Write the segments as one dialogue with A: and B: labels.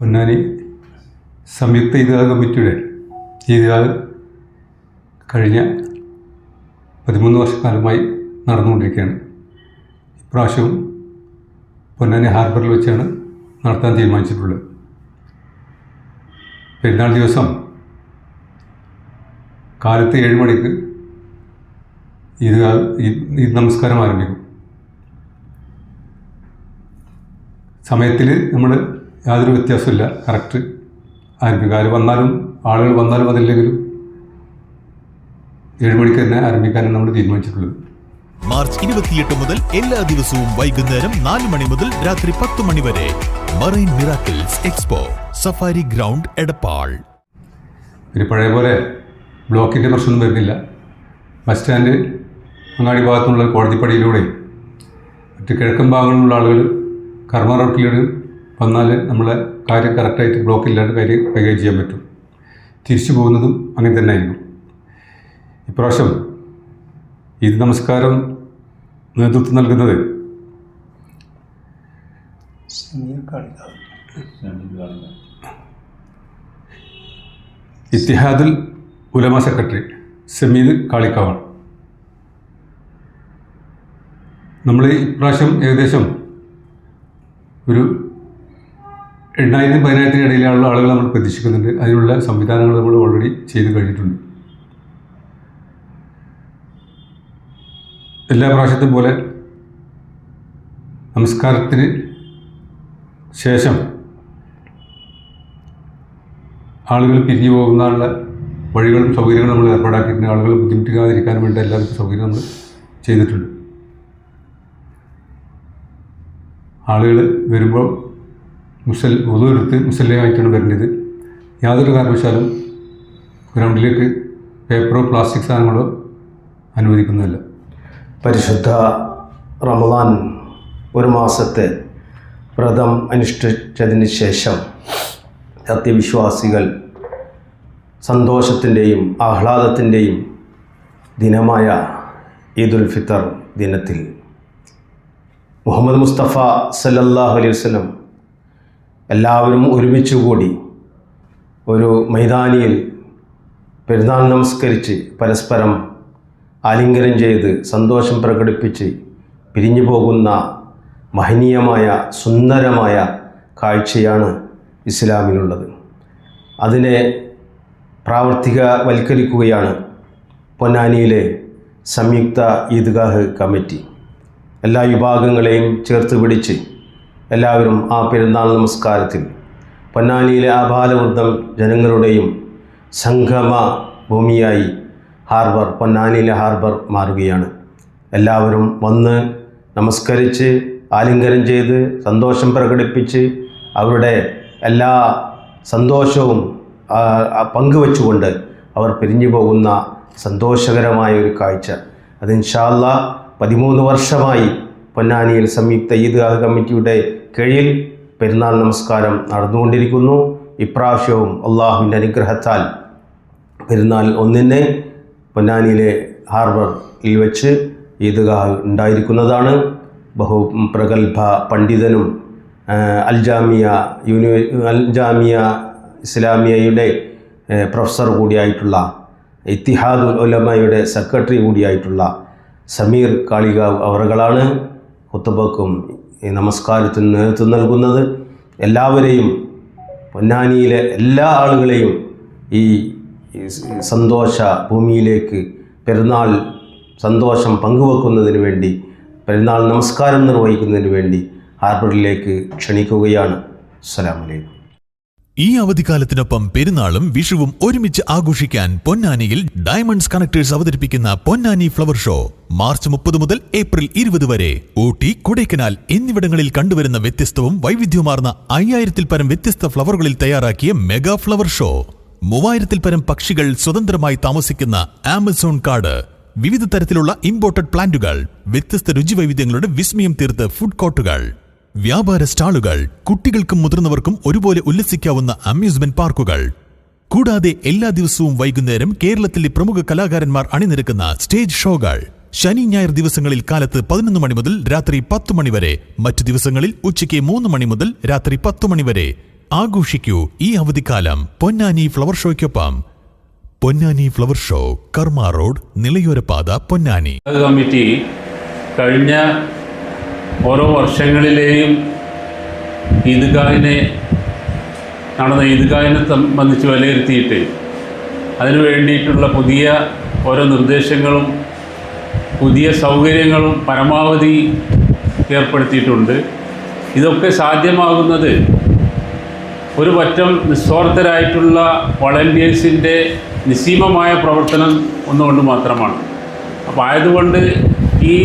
A: പൊന്നാനി സംയുക്ത ഇതിഹാസ കമ്മിറ്റിയുടെ ഈദ്ഗാഹ് കഴിഞ്ഞ പതിമൂന്ന് വർഷക്കാലമായി നടന്നുകൊണ്ടിരിക്കുകയാണ്. ഇപ്രാവശ്യവും പൊന്നാനി ഹാർബറിൽ വെച്ചാണ് നടത്താൻ തീരുമാനിച്ചിട്ടുള്ളത്. പെരുന്നാൾ ദിവസം കാലത്ത് ഏഴ് മണിക്ക് ഇത് ഈദ് നമസ്കാരം ആരംഭിക്കും. സമയത്തിൽ നമ്മൾ യാതൊരു വ്യത്യാസമില്ല കറക്റ്റ് ആരംഭിക്കും ആര് വന്നാലും ആളുകൾ വന്നാലും അതില്ലെങ്കിലും ഏഴ് മണിക്ക് തന്നെ ആരംഭിക്കാനും നമ്മൾ തീരുമാനിച്ചിട്ടുള്ളത്.
B: മാർച്ച് ഇരുപത്തിയെട്ട് മുതൽ എല്ലാ ദിവസവും വൈകുന്നേരം നാല് മണി മുതൽ രാത്രി പത്ത് മണി വരെ marine miracles expo safari ground Edappal.
A: പിന്നെ പഴയ പോലെ ബ്ലോക്കിന്റെ പ്രശ്നമൊന്നും വരുന്നില്ല. ബസ് സ്റ്റാൻഡ് അങ്ങാടി ഭാഗത്തുള്ള കോടതിപ്പടിയിലൂടെ മറ്റ് കിഴക്കൻ ഭാഗങ്ങളിലുള്ള ആളുകൾ കർമ്മ റോട്ടിലൂടെ വന്നാൽ നമ്മളെ കാര്യം കറക്റ്റായിട്ട് ബ്ലോക്ക് ഇല്ലാണ്ട് കാര്യം കൈകാര്യം ചെയ്യാൻ പറ്റും. തിരിച്ചു പോകുന്നതും അങ്ങനെ തന്നെ ആയിരിക്കും ഇപ്രാവശ്യം ഇത് നമസ്കാരം നേതൃത്വം നൽകുന്നത്? ഇത്തിഹാദിൽ ഉലമ സെക്രട്ടറി സമീദ് കാളിക്കാവാണ് നമ്മൾ ഇപ്രാവശ്യം ഏകദേശം ഒരു എണ്ണായിരം പതിനായിരത്തിന് ഇടയിലുള്ള ആളുകൾ നമ്മൾ പ്രതീക്ഷിക്കുന്നുണ്ട്. അതിനുള്ള സംവിധാനങ്ങൾ നമ്മൾ ഓൾറെഡി ചെയ്ത് കഴിഞ്ഞിട്ടുണ്ട്. എല്ലാ പ്രാവശ്യത്തും പോലെ നമസ്കാരത്തിന് ശേഷം ആളുകൾ പിരിഞ്ഞു പോകുന്നതിനുള്ള വഴികളും സൗകര്യങ്ങളും നമ്മൾ ഏർപ്പാടാക്കിയിട്ടുണ്ട്. ആളുകൾ ബുദ്ധിമുട്ടിക്കാതിരിക്കാൻ വേണ്ട എല്ലാവർക്കും സൗകര്യം നമ്മൾ ചെയ്തിട്ടുണ്ട്. ആളുകൾ വരുമ്പോൾ മുസൽ ഉതെടുത്ത് മുസല്ലയായിട്ടാണ് വരുന്നത് യാതൊരു കാരണവശാലും ഗ്രൗണ്ടിലേക്ക് പേപ്പറോ പ്ലാസ്റ്റിക് സാധനങ്ങളോ അനുവദിക്കുന്നതല്ല.
C: പരിശുദ്ധ റമദാൻ ഒരു മാസത്തെ വ്രതം അനുഷ്ഠിച്ചതിന് ശേഷം സത്യവിശ്വാസികൾ സന്തോഷത്തിന്റെയും ആഹ്ലാദത്തിന്റെയും ദിനമായ ഈദുൽ ഫിത്തർ ദിനത്തിൽ മുഹമ്മദ് മുസ്തഫ സല്ലല്ലാഹു അലൈഹി വസല്ലം എല്ലാവരും ഒരുമിച്ച് കൂടി ഒരു മൈതാനിയിൽ പെരുന്നാൾ നമസ്കരിച്ച് പരസ്പരം ആലിംഗനം ചെയ്ത് സന്തോഷം പ്രകടിപ്പിച്ച് പിരിഞ്ഞു പോകുന്ന മഹനീയമായ സുന്ദരമായ കാഴ്ചയാണ് ഇസ്ലാമിലുള്ളത്. അതിനെ പ്രാവർത്തികവൽക്കരിക്കുകയാണ് പൊന്നാനിയിലെ സംയുക്ത ഈദ്ഗാഹ് കമ്മിറ്റി. എല്ലാ വിഭാഗങ്ങളെയും ചേർത്ത് പിടിച്ച് എല്ലാവരും ആ പെരുന്നാൾ നമസ്കാരത്തിൽ പൊന്നാനിയിലെ ബാലവൃദ്ധം ജനങ്ങളുടെയും സംഗമ ഭൂമിയായി ഹാർബർ പൊന്നാനിയിലെ ഹാർബർ മാറുകയാണ്. എല്ലാവരും വന്ന് നമസ്കരിച്ച് ആലിംഗനം ചെയ്ത് സന്തോഷം പ്രകടിപ്പിച്ച് അവരുടെ എല്ലാ സന്തോഷവും ആ, ആ പങ്കുവെച്ചുകൊണ്ട് അവർ പിരിഞ്ഞു പോകുന്ന സന്തോഷകരമായ ഒരു കാഴ്ച. അത് ഇൻഷാല്ല പതിമൂന്ന് വർഷമായി പൊന്നാനിയിൽ സംയുക്ത ഈദ്ഗാഹ് കമ്മിറ്റിയുടെ കീഴിൽ പെരുന്നാൾ നമസ്കാരം നടന്നുകൊണ്ടിരിക്കുന്നു. ഇപ്രാവശ്യവും അള്ളാഹുവിന്റെ അനുഗ്രഹത്താൽ പെരുന്നാൾ ഒന്നിന് പൊന്നാനിയിലെ ഹാർബറിൽ വെച്ച് ഈദ്ഗാഹ് ഉണ്ടായിരിക്കുന്നതാണ്. ബഹു പ്രഗത്ഭ പണ്ഡിതനും അൽജാമിയ യൂണി അൽജാമിയ ഇസ്ലാമിയയുടെ പ്രൊഫസർ കൂടിയായിട്ടുള്ള ഇത്തിഹാദുൽ ഉലമയുടെ സെക്രട്ടറി കൂടിയായിട്ടുള്ള സമീർ കാളികാവ് അവറുകളാണ്. കുത്തുബക്കും ഈ നമസ്കാരത്തിന് നേതൃത്വം നൽകുന്നത് എല്ലാവരെയും പൊന്നാനിയിലെ എല്ലാ ആളുകളെയും ഈ സന്തോഷ ഭൂമിയിലേക്ക് പെരുന്നാൾ സന്തോഷം പങ്കുവെക്കുന്നതിന് വേണ്ടി പെരുന്നാൾ നമസ്കാരം നിർവഹിക്കുന്നതിന് വേണ്ടി ഹാർബറിലേക്ക് ക്ഷണിക്കുകയാണ്. അസ്സലാമലൈക്കും
B: ഈ അവധിക്കാലത്തിനൊപ്പം പെരുന്നാളും വിഷുവും ഒരുമിച്ച് ആഘോഷിക്കാൻ പൊന്നാനിയിൽ ഡയമണ്ട്സ് കണക്ടേഴ്സ് അവതരിപ്പിക്കുന്ന പൊന്നാനി ഫ്ലവർ ഷോ മാർച്ച് മുപ്പത് മുതൽ ഏപ്രിൽ ഇരുപത് വരെ. ഊട്ടി കൊടൈക്കനാൽ എന്നിവിടങ്ങളിൽ കണ്ടുവരുന്ന വ്യത്യസ്തവും വൈവിധ്യമാർന്ന അയ്യായിരത്തിൽ പരം വ്യത്യസ്ത ഫ്ലവറുകളിൽ തയ്യാറാക്കിയ മെഗാ ഫ്ലവർ ഷോ മൂവായിരത്തിൽ പരം പക്ഷികൾ സ്വതന്ത്രമായി താമസിക്കുന്ന ആമസോൺ കാട്. വിവിധ തരത്തിലുള്ള ഇമ്പോർട്ടഡ് പ്ലാന്റുകൾ വ്യത്യസ്ത രുചി രുചിവൈവിധ്യങ്ങളുടെ വിസ്മയം തീർത്ത് ഫുഡ് കോർട്ടുകൾ വ്യാപാര സ്റ്റാളുകൾ കുട്ടികൾക്കും മുതിർന്നവർക്കും ഒരുപോലെ ഉല്ലസിക്കാവുന്ന അമ്യൂസ്മെന്റ് പാർക്കുകൾ കൂടാതെ എല്ലാ ദിവസവും വൈകുന്നേരം കേരളത്തിലെ പ്രമുഖ കലാകാരന്മാർ അണിനിരക്കുന്ന സ്റ്റേജ് ഷോകൾ ശനി ഞായർ ദിവസങ്ങളിൽ കാലത്ത് പതിനൊന്ന് മണി മുതൽ രാത്രി പത്ത് മണി വരെ. മറ്റു ദിവസങ്ങളിൽ ഉച്ചയ്ക്ക് മൂന്ന് മണി മുതൽ രാത്രി പത്ത് മണി വരെ. ആഘോഷിക്കൂ ഈ അവധിക്കാലം Ponnani flower ഷോയ്ക്കൊപ്പം Ponnani flower show Karma road നിളയോരപാത Ponnani.
D: Committee കഴിഞ്ഞ ഓരോ വർഷങ്ങളിലെയും ഈദ്ഗാഹിനെ നടന്ന ഈദ്ഗാഹിനെ സംബന്ധിച്ച് വിലയിരുത്തിയിട്ട് അതിനു വേണ്ടിയിട്ടുള്ള പുതിയ ഓരോ നിർദ്ദേശങ്ങളും പുതിയ സൗകര്യങ്ങളും പരമാവധി ഏർപ്പെടുത്തിയിട്ടുണ്ട്. ഇതൊക്കെ സാധ്യമാകുന്നത് ഒരു പറ്റം നിസ്വാർത്ഥരായിട്ടുള്ള വളണ്ടിയേഴ്സിന്റെ നിസ്സീമമായ പ്രവർത്തനം ഒന്നുകൊണ്ട് മാത്രമാണ്. അപ്പോൾ ആയതുകൊണ്ട് ഈ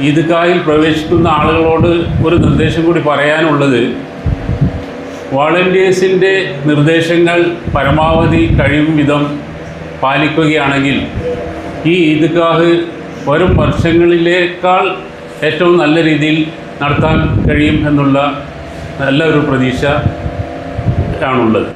D: ഈദ്ഗാഹിൽ പ്രവേശിക്കുന്ന ആളുകളോട് ഒരു നിർദ്ദേശം കൂടി പറയാനുള്ളത്. വോളണ്ടിയേഴ്സിന്റെ നിർദ്ദേശങ്ങൾ പരമാവധി കഴിയും വിധം പാലിക്കുകയാണെങ്കിൽ ഈ ഈദ്ഗാഹ് വരും വർഷങ്ങളിലേക്കാൾ ഏറ്റവും നല്ല രീതിയിൽ നടത്താൻ കഴിയും എന്നുള്ള നല്ല ഒരു പ്രതീക്ഷ ആണുള്ളത്